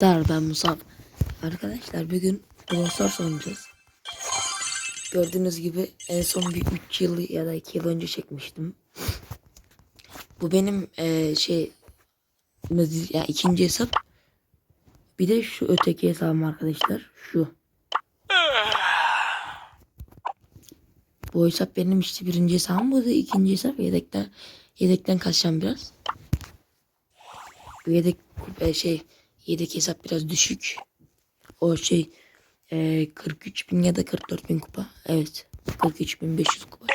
Dar ben Musab. Arkadaşlar bugün Brawl oynayacağız. Gördüğünüz gibi en son bir 3 yıl ya da 2 yıl önce çekmiştim. Bu benim eee, şey ya ikinci hesap. Bir de şu öteki hesabım arkadaşlar. Şu. Bu hesap benim işte birinci hesabım. Bu da ikinci hesap. Yedekten yedekten kaçacağım biraz. Bu yedek e, şey yedek hesap biraz düşük. O şey e, 43 bin ya da 44 bin kupa. Evet 43 bin 500 kupa.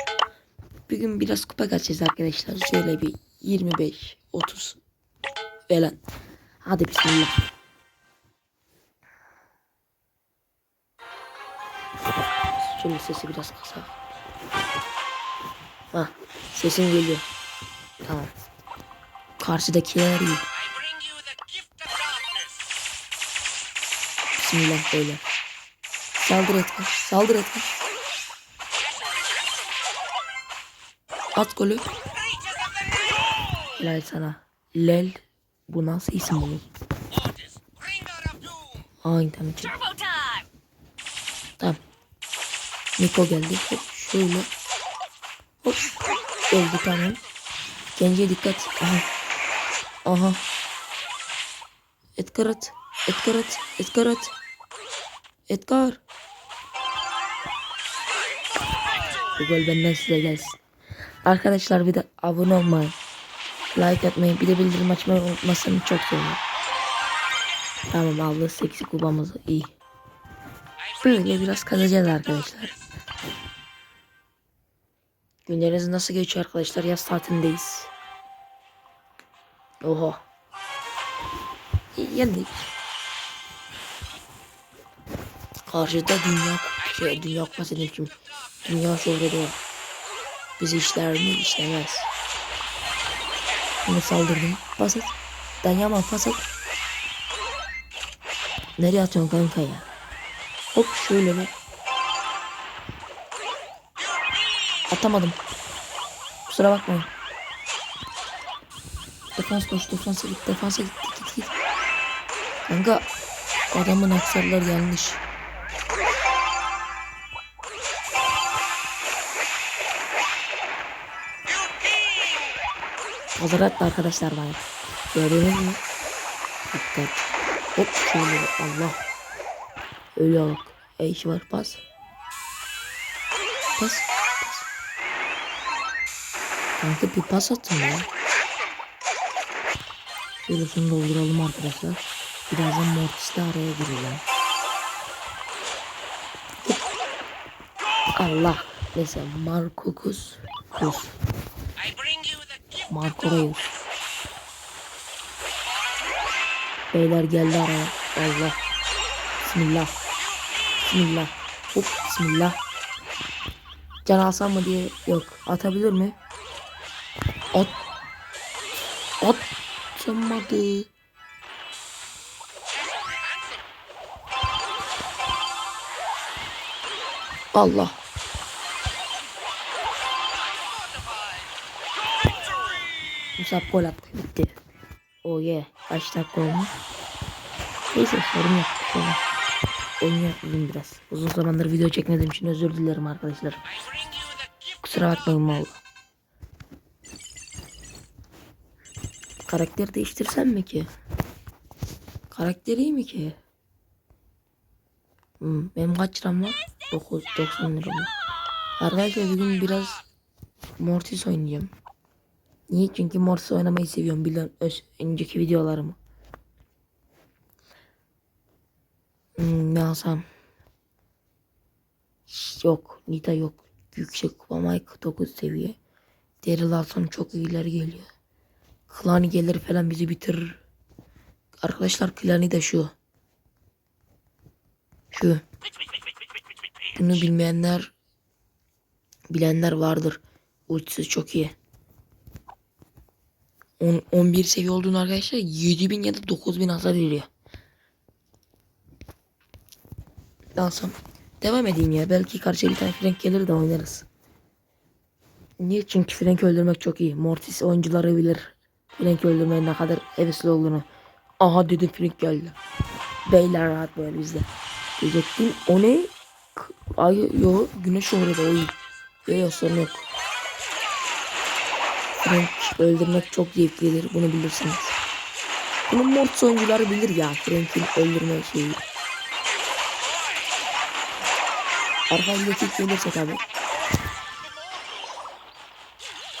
Bugün biraz kupa kaçacağız arkadaşlar. Şöyle bir 25 30 falan. Hadi bismillah. Şöyle sesi biraz kısa. Ha, sesim geliyor. Tamam. Karşıdakiler iyi. Bismillah böyle. Saldır etme. Saldır etme. At golü. Helal sana. Lel. Bu nasıl isim doom. Aa internet time. Tamam. Niko geldi. Hop şöyle. Hop. Öldü tamam. Gence dikkat. Aha. Aha. Edgar at. Edgar at. Edgar at. Edgar. Bu gol benden size gelsin. Arkadaşlar bir de abone olmayı, like atmayı, bir de bildirim açmayı unutmazsanız çok sevinirim. Tamam aldı 8 kupamızı iyi. Böyle biraz kazacağız arkadaşlar. Günleriniz nasıl geçiyor arkadaşlar? Yaz tatilindeyiz. Oha. Yendik. Karşıda dünya şey dünya kupası demişim. Dünya şöhreti var. Bizi işler mi? İşlemez. Bunu saldırdım. Pas et. Danyama pas et. Nereye atıyorsun kanka ya? Hop şöyle bir. Atamadım. Kusura bakmayın. Defans boş, defansa git, defansa git, git, git. Kanka adamın aksarlar yanlış. Hazır attı arkadaşlar bana. Gördünüz mü? Dikkat. Hop şöyle Allah. Öyle bak. E işi var pas. Pas. Pas. Kanka bir pas atın ya. Şöyle şunu dolduralım arkadaşlar. Birazdan Mortis de araya gireceğim. Allah. Neyse Markokus. Kus. I bring you the gift of Marco Reus. Beyler geldi araya. Allah. Bismillah. Bismillah. Hop bismillah. Can alsam mı diye yok. Atabilir mi? At. Atamadı. Allah. Musab gol attı. Bitti. Oh yeah. Kaç dakika olmuş? Neyse sorun yok. olmaz. Oynayalım biraz. Uzun zamandır video çekmediğim için özür dilerim arkadaşlar. Kusura bakmayın valla. Karakter değiştirsem mi ki? Karakter iyi mi ki? Hmm, benim kaç liram var? 9, 90 liram var. Arkadaşlar bugün biraz Mortis oynayacağım. Niye? Çünkü Mortis oynamayı seviyorum. Biliyorum önceki videolarımı. Hmm, ne alsam? Yok. Nita yok. Yüksek kupa Mike 9 seviye. Daryl alsam çok iyiler geliyor. Klani gelir falan bizi bitirir. Arkadaşlar Klani de şu. Şu. Bunu bilmeyenler bilenler vardır. Ultisi çok iyi. 10, 11 seviye olduğunu arkadaşlar 7000 ya da 9000 hasar veriyor. Alsam. Devam edeyim ya. Belki karşıya bir tane Frank gelir de oynarız. Niye? Çünkü Frank öldürmek çok iyi. Mortis oyuncuları bilir. Frank öldürmenin ne kadar hevesli olduğunu. Aha dedim Frank geldi. Beyler rahat böyle bizde. Diyecektim o ne? Ay yo güneş orada o iyi. Yo yo sorun yok. Frank öldürmek çok zevklidir bunu bilirsiniz. Bunu Mortis oyuncuları bilir ya Frank'in öldürme şeyi. Arka geçit gelirse tabi.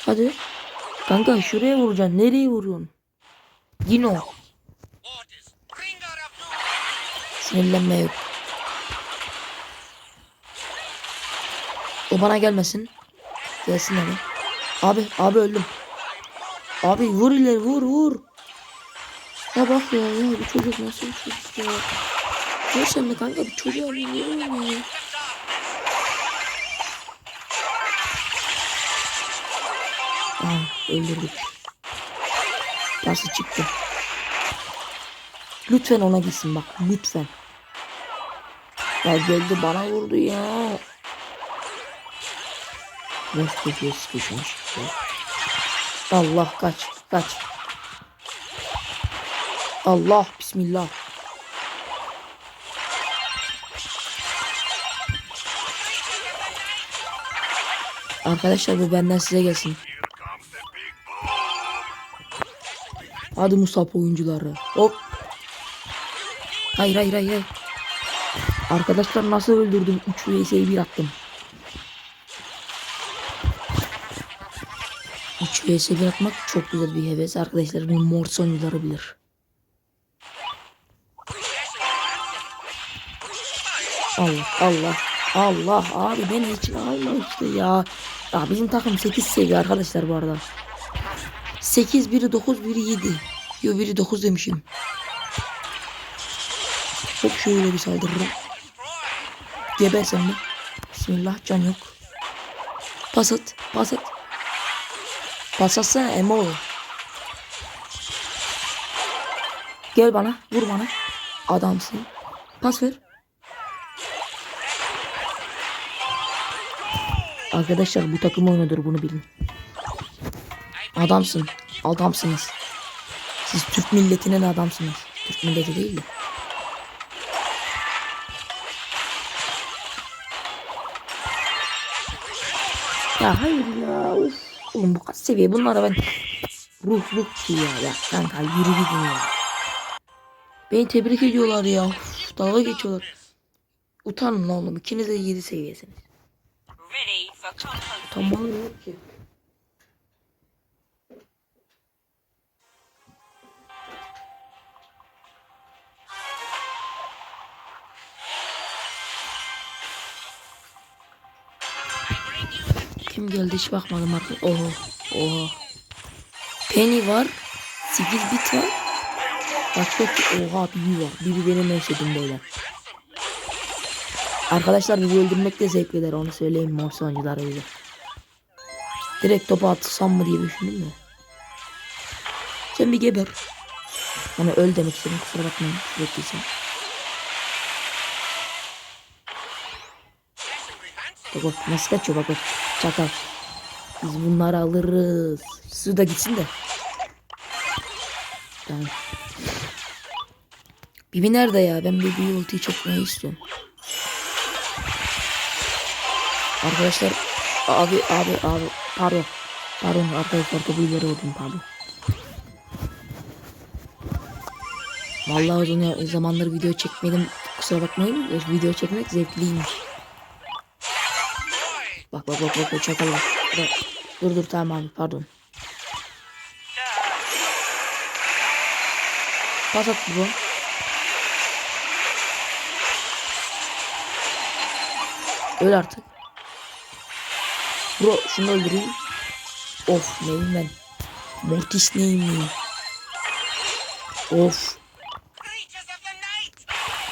Hadi. Kanka şuraya vuracaksın. Nereye vuruyorsun? Broom. Sinirlenme yok. O bana gelmesin. Gelsin abi. Abi, abi öldüm. Abi vur ileri vur vur. Ya bak ya ya bu çocuk nasıl bir çocuk ya. Vur sen de kanka bir çocuğa vur ya. Aa öldürdük. Nasıl çıktı? Lütfen ona gitsin bak lütfen. Ya geldi bana vurdu ya. Nasıl kötüye sıkışmış. Allah kaç kaç. Allah bismillah. Arkadaşlar bu benden size gelsin. Hadi Mustafa oyuncuları. Hop. Hayır hayır hayır. hayır. Arkadaşlar nasıl öldürdüm? 3 vs'yi bir attım. Vs atmak çok güzel bir heves. Arkadaşlar bunu Mortis oyuncuları bilir. Allah Allah Allah abi beni hiç alma işte ya. Ya bizim takım 8 seviye arkadaşlar bu arada. 8 biri 9 biri 7. Yo biri 9 demişim. Hop şöyle bir saldırırım. Geber sen de. Bismillah can yok. Pas at. Pas at. Pas atsana Emo. Gel bana. Vur bana. Adamsın. Pas ver. Arkadaşlar bu takım oynuyordur bunu bilin. Adamsın. Adamsınız. Siz Türk milletinin adamsınız. Türk milleti değil de. Ya hayır. Oğlum bu kaç seviye bunlara ben ruh ruh ki ya. Ya kanka yürü gidin ya. Beni tebrik ediyorlar ya. Uf, dalga geçiyorlar. Utanın oğlum. İkiniz de 7 seviyesiniz. Tamam yok ki. Kim geldi hiç bakmadım artık. Oho. Oho. Penny var. 8 bit var. Başka oha Bibi var. Bibi benim en sevdiğim böyle. Arkadaşlar bizi öldürmek de zevklidir onu söyleyeyim Morse oyuncuları bize. Direkt topu atsam mı diye düşündüm de. Sen bir geber. Hani öl demek istedim kusura bakmayın. Bekleyin. Bak bak nasıl kaçıyor bak bak. Çakal. Biz bunları alırız. Su da gitsin de. Tamam. Bibi nerede ya? Ben Bibi ultiyi çekmeyi istiyorum. Arkadaşlar abi abi abi pardon. Pardon arkadaşlar topu ileri oldum pardon. Vallahi uzun zamandır video çekmedim. Kusura bakmayın. Video çekmek zevkliymiş. Bak bak bak bak, çakal bak. Dur dur tamam abi pardon. Pas at bro. Öl artık. Bro şunu öldüreyim. Of neyim ben. Mortis neyim ben. Of.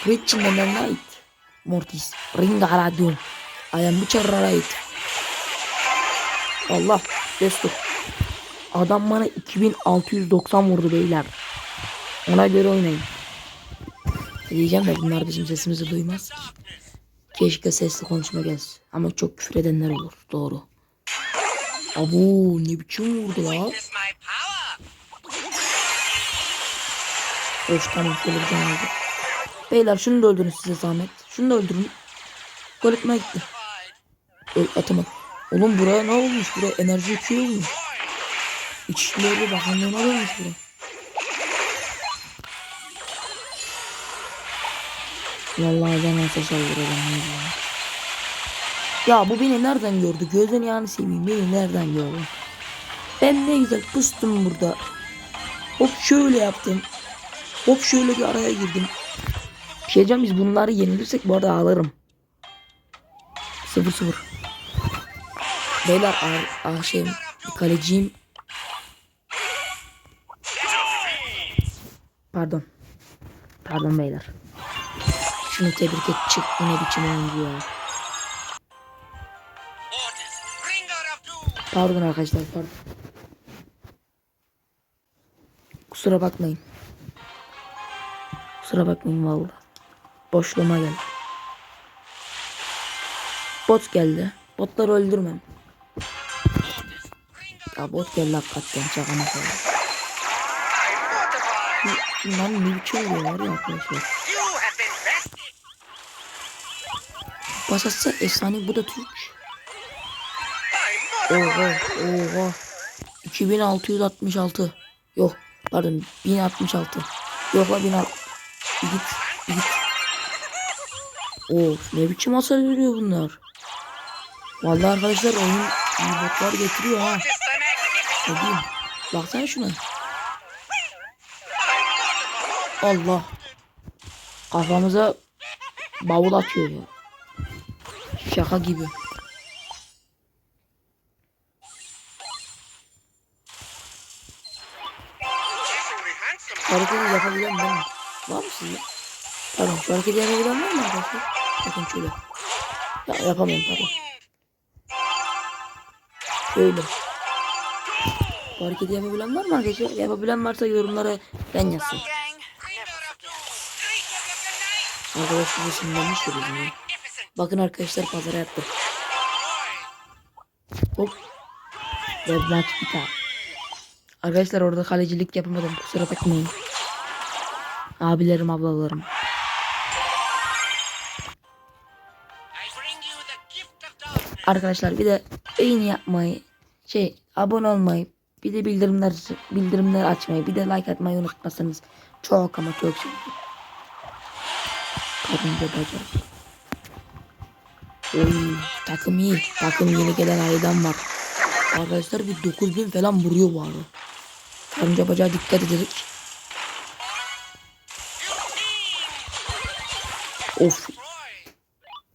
Rich in the night. Mortis. Ring aradum. I am Butcher right. Allah. Destur. Adam bana 2690 vurdu beyler. Ona göre oynayın. Diyeceğim de bunlar bizim sesimizi duymaz ki. Keşke sesli konuşma gelsin. Ama çok küfür edenler olur. Doğru. Abu ne biçim vurdu la? Of tamam can aldım. Beyler şunu da öldürün size zahmet. Şunu da öldürün. Gol gitti. Öl atamadı. Oğlum buraya ne olmuş? Buraya enerji yüküyor olmuş. İçişleri bakanlığına olmuş buraya. Vallahi ben nasıl saldıracağım ya. Bu beni nereden gördü? Gözün yani seveyim. Beni nereden gördü? Ben ne güzel pustum burada. Hop şöyle yaptım. Hop şöyle bir araya girdim. Bir şey biz bunları yenilirsek bu arada ağlarım. 0-0. Beyler ah, ah şey kaleciyim. Pardon. Pardon beyler. Şunu tebrik et çık ne biçim oyuncu. Pardon arkadaşlar pardon. Kusura bakmayın. Kusura bakmayın vallahi. Boşluğuma geldi. Bot geldi. Botları öldürmem. Ya bot geldi hakikaten şaka maka. Lan ne biçim oluyor var ya arkadaşlar. Bas atsa efsane bu da Türk. Oha oha. 2666. Yok pardon 1066. Yok la 1066. Git git. Of ne biçim hasar veriyor bunlar. Vallahi arkadaşlar oyun botlar getiriyor ha. Diyeyim. Baksana şuna. Allah. Kafamıza bavul atıyor ya. Şaka gibi. Hareketi yapabilen ben mi? Var mı sizde? Pardon şu hareketi yapabilen var mı arkadaşlar? Bakın şöyle. Ya yapamıyorum pardon. Şöyle. Bu hareketi yapabilen var mı arkadaşlar? Yapabilen varsa yorumlara ben yazsın. Arkadaşlar de bizim. Bakın arkadaşlar pazara yaptım. Hop. Ve maç biter. Arkadaşlar orada kalecilik yapamadım. Kusura bakmayın. Abilerim ablalarım. Arkadaşlar bir de beğeni yapmayı, şey abone olmayı, bir de bildirimler bildirimler açmayı, bir de like atmayı unutmasanız çok ama çok sevinirim. Karınca bacak. Oy takım iyi. Takım yeni gelen aydan var. Arkadaşlar bir 9000 falan vuruyor bu arada. Karınca bacağa dikkat ederek. Of.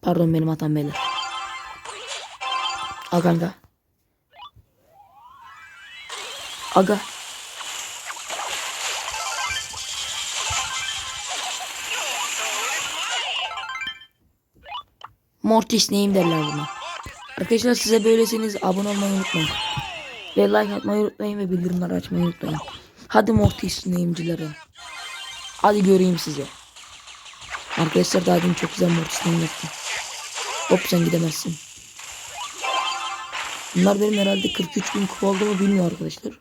Pardon benim hatam beyler. Al. Aga. Mortis neyim derler buna. Arkadaşlar size böylesiniz abone olmayı unutmayın. Ve like atmayı unutmayın ve bildirimleri açmayı unutmayın. Hadi Mortis neyimcilere. Hadi göreyim sizi. Arkadaşlar daha dün çok güzel Mortis neyim yaptım. Hop sen gidemezsin. Bunlar benim herhalde 43 bin kupa olduğumu bilmiyor arkadaşlar.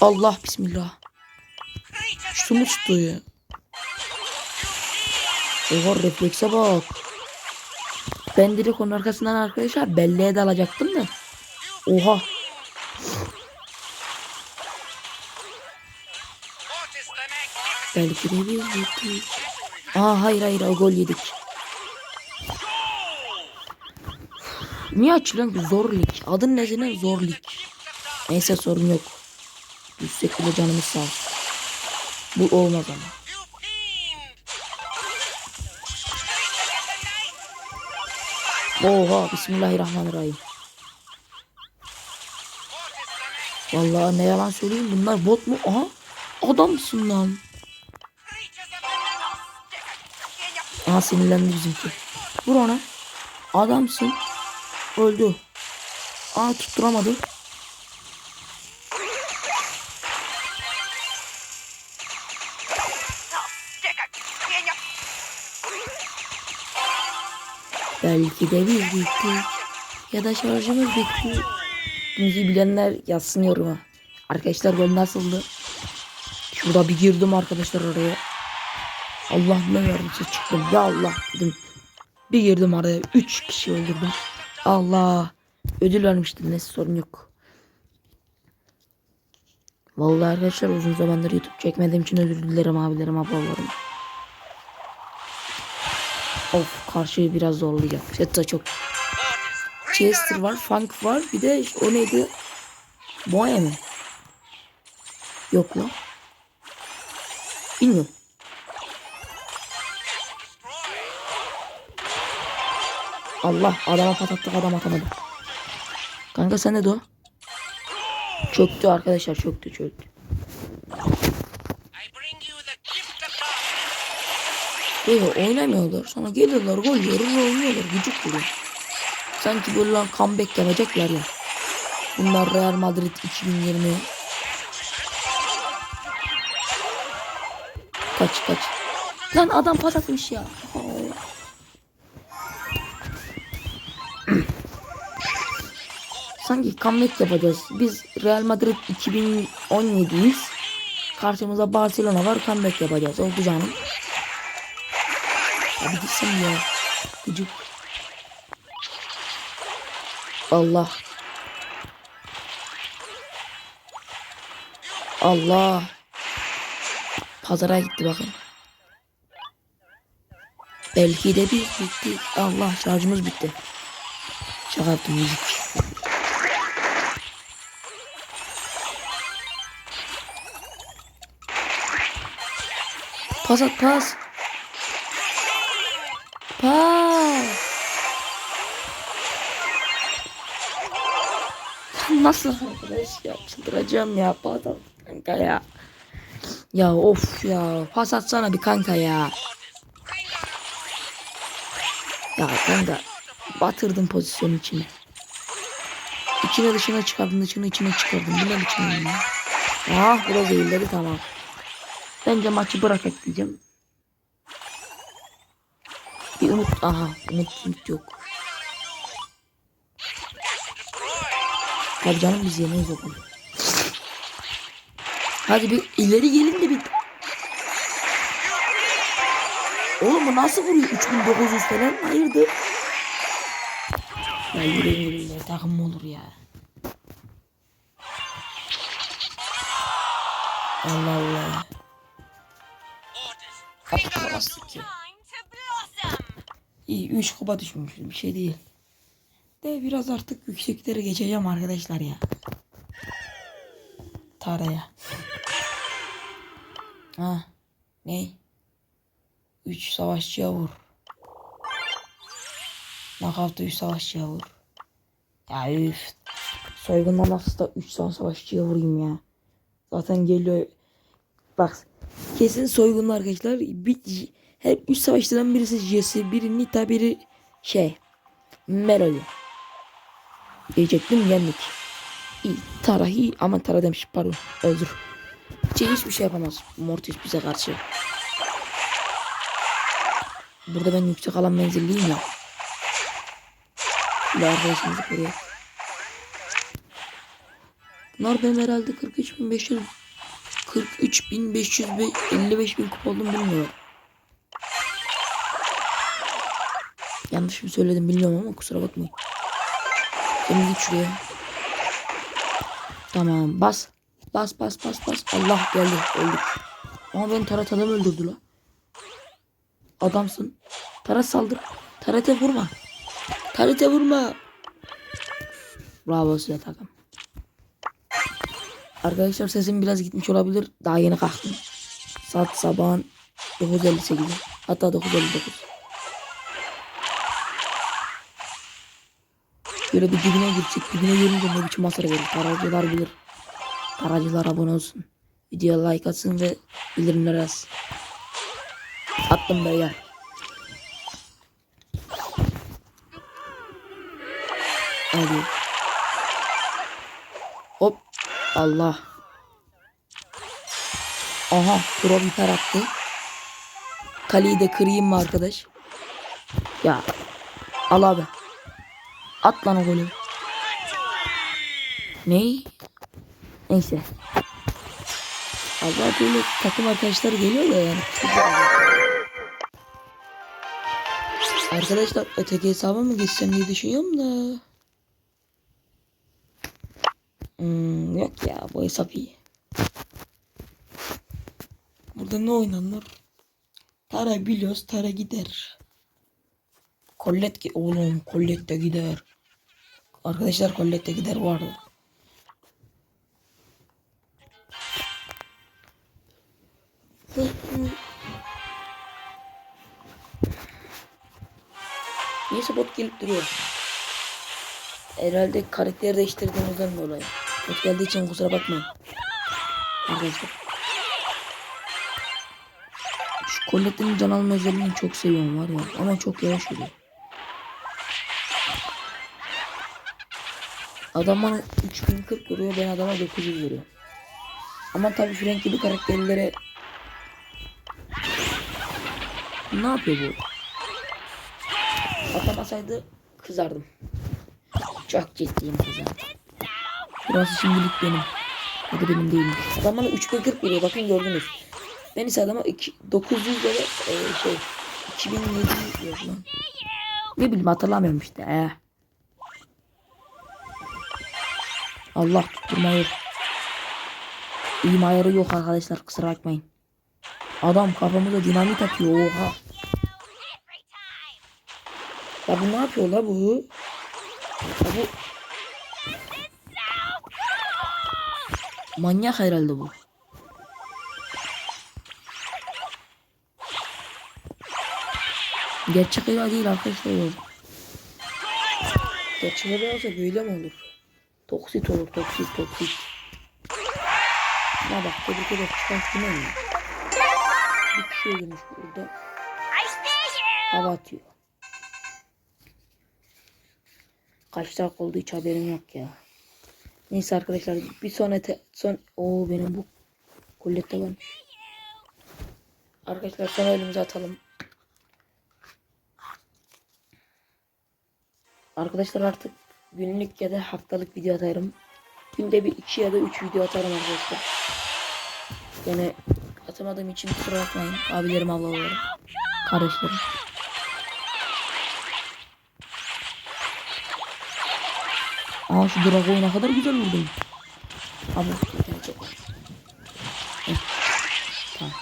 Allah bismillah. Şu mu tuttu ya? Oha reflekse bak. Ben direkt onun arkasından arkadaşlar belleğe dalacaktım da. Oha. Belki de biz yedik. Aa hayır hayır o gol yedik. Niye açılıyor ki? Zor lig. Adın ne senin? Zor lig. Neyse sorun yok. Yüksek bile canımız sağ. Bu olmaz ama. Oha bismillahirrahmanirrahim. Vallahi ne yalan söyleyeyim bunlar bot mu? Aha adamsın lan. Aha sinirlendi bizimki. Vur ona. Adamsın. Öldü. Aa tutturamadı. Belki de biz bittik. Ya da şarjımız bitti. Müziği bilenler yazsın yoruma. Arkadaşlar gol nasıldı? Şurada bir girdim arkadaşlar oraya. Allah ne verdiyse çıktım. Ya Allah dedim. Bir girdim araya. Üç kişi öldürdüm. Allah. Ödül vermiştim. Neyse sorun yok. Vallahi arkadaşlar uzun zamandır YouTube çekmediğim için özür dilerim abilerim ablalarım. Of karşıyı biraz zorlayacak. Hatta çok Chester var, Funk var. Bir de o neydi? Boya mı? Yok lan. Bilmiyorum. Allah adama patattık adam atamadı. Kanka sen de o. Çöktü arkadaşlar çöktü çöktü. I bring you the gift of God. Böyle oynamıyorlar. Sonra geliyorlar gol yiyorlar oynuyorlar. Gıcık vuruyor. Sanki böyle lan comeback yapacaklar ya. Bunlar Real Madrid 2020. Kaç kaç. Lan adam pas atmış ya. Sanki comeback yapacağız. Biz Real Madrid 2017'yiz. Karşımızda Barcelona var comeback yapacağız. Oldu canım. Abi gitsin ya. Gıcık. Allah. Allah. Pazara gitti bakın. Belki de biz bitti. Allah şarjımız bitti. Şaka yaptım müzik. Pas at pas. Pas. Nasıl arkadaş ya çıldıracağım ya pas at kanka ya. Ya of ya pas atsana bir kanka ya. Ya kanka batırdım pozisyon içine. İçine dışına çıkardın dışına içine çıkardın. Bu ne biçim oyun ya? Ah biraz eğilleri tamam. Bence maçı bırakak diyeceğim. Bir umut aha umut, umut yok. Tabii canım biz yemeyiz okulu. Hadi bir ileri gelin de bir. Oğlum bu nasıl vuruyor? 3900 falan hayırdır? Ya yürüyün yürüyün takım mı olur ya? Allah Allah. Atamazdık ki. İyi 3 kupa düşmüşüz bir şey değil. De biraz artık yükseklere geçeceğim arkadaşlar ya. Taraya. Ha. Ne? 3 savaşçıya vur. Nakavta 3 savaşçıya vur. Ya üf. Soygundan nasıl da 3 tane savaşçıya vurayım ya. Zaten geliyor. Bak kesin soygunlu arkadaşlar. Bir, hep 3 savaşçıdan birisi Jesse, biri Nita, biri şey Melody. Diyecektim yendik. İyi, Tara iyi ama Tara demiş pardon özür. Şey hiçbir şey yapamaz Mortis bize karşı. Burada ben yüksek alan menzilliyim ya. Bir arkadaşımızı koruyor. Bunlar benim herhalde 43.500 43.500 ve 55.000 kupa oldum bilmiyorum. Yanlış mı söyledim bilmiyorum ama kusura bakmayın. Şimdi git şuraya. Tamam bas. Bas bas bas bas. Allah geldi öldük. Ama beni Tarat adam öldürdü la. Adamsın. Tarat saldır. Tarat'e vurma. Tarat'e vurma. Bravo size takım. Arkadaşlar sesim biraz gitmiş olabilir. Daha yeni kalktım. Saat sabahın 9.58. Hatta 9.59. Böyle bir dibine girecek. Dibine girince ne biçim hasar verir. Taracılar bilir. Taracılar abone olsun. Videoya like atsın ve bildirimleri açsın. Attım beyler. Hadi. Hop. Allah. Aha. Pro biter attı. Kaleyi de kırayım mı arkadaş? Ya. Al abi. At lan o golü. Ney? Neyse. Allah böyle takım arkadaşları geliyor da yani. Arkadaşlar öteki hesaba mı geçsem diye düşünüyorum da. Hmm, yok ya bu hesap iyi. Burada ne oynanır? Tara biliyoruz Tara gider. Collet ki oğlum Collet de gider. Arkadaşlar Collet de gider arada. Neyse bot gelip duruyor. Herhalde karakteri değiştirdiğimizden dolayı. Bot geldiği için kusura bakmayın. Arkadaşlar. Şu Colette'nin can alma özelliğini çok seviyorum var ya. Ama çok yavaş oluyor. Adam bana 3040 vuruyor ben adama 900 vuruyor. Ama tabii Frank gibi karakterlere ne yapıyor bu? Atamasaydı kızardım. Çok ciddiyim kızardım. Burası şimdilik benim. Hadi benim değilmiş. Adam bana 3040 veriyor bakın gördünüz. Ben ise adama iki- 900 lira e, şey 2700 diyor lan. Ne bileyim hatırlamıyorum işte. Eh. Allah tutturma yok. İyim ayarı yok arkadaşlar kusura bakmayın. Adam kafamıza dinamit atıyor oha. Ya bu ne yapıyor la bu? Ya bu manyak herhalde bu. Gerçek hayat değil arkadaşlar. Gerçek hayat olsa böyle mi olur? Toksit olur toksit toksit. Ya bak tebrik ederim çıkan ne ya? Bir kişi öldürmüş burada. Hava atıyor. Kaç dakika oldu hiç haberim yok ya. Neyse arkadaşlar bir sonra te- son o benim bu kollette var. Arkadaşlar son elimizi atalım. Arkadaşlar artık günlük ya da haftalık video atarım. Günde bir iki ya da üç video atarım arkadaşlar. Yine atamadığım için kusura bakmayın. Abilerim ablalarım. Kardeşlerim. Aa şu Drago'yu ne kadar güzel vurdum. Abi gelecek. Tamam.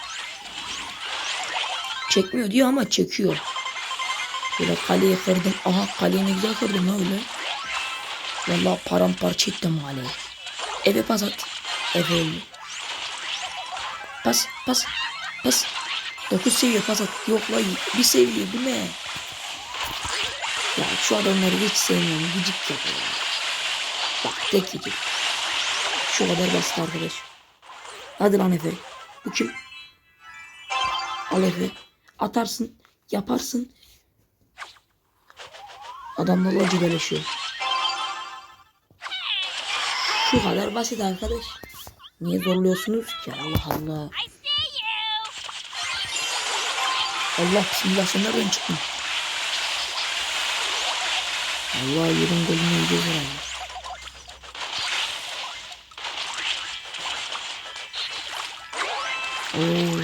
Çekmiyor diyor ama çekiyor. Böyle kaleyi kırdım. Aha kaleyi ne güzel kırdım öyle. Vallahi paramparça ettim kaleyi. Eve pas at. Eve. Pas pas pas. 9 seviye pas at. Yok la bir seviye bu ne? Ya şu adamları hiç sevmiyorum. Gıcık yapıyor. Bak tek gıcık. Şu kadar basit arkadaş. Hadi lan Efe. Bu kim? Al Efe. Atarsın. Yaparsın. Adamla loca beleşiyor. Şu kadar basit arkadaş. Niye zorluyorsunuz ki? Allah Allah. Allah bismillah sen nereden çıktın? Allah yerin golünü yiyeceğiz herhalde. Oo,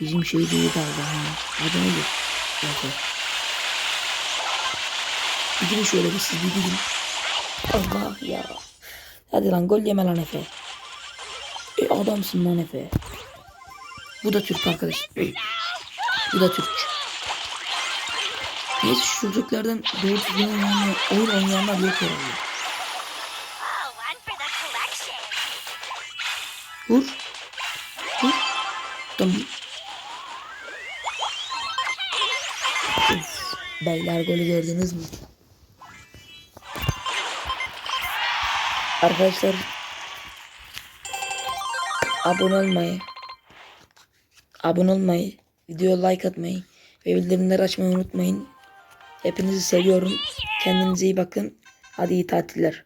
bizim şey değil galiba ha. Adı neydi? Neyse. Gidin şöyle bir siz bir gidin. Allah ya. Hadi lan gol yeme lan Efe. E adamsın lan Efe. Bu da Türk arkadaş. Bu da Türk. Neyse şu çocuklardan doğru düzgün oynayan, oyun oynayanlar yok herhalde. Vur. Vur. Tamam. Beyler golü gördünüz mü? Arkadaşlar abone olmayı abone olmayı video like atmayı ve bildirimleri açmayı unutmayın. Hepinizi seviyorum. Kendinize iyi bakın. Hadi iyi tatiller.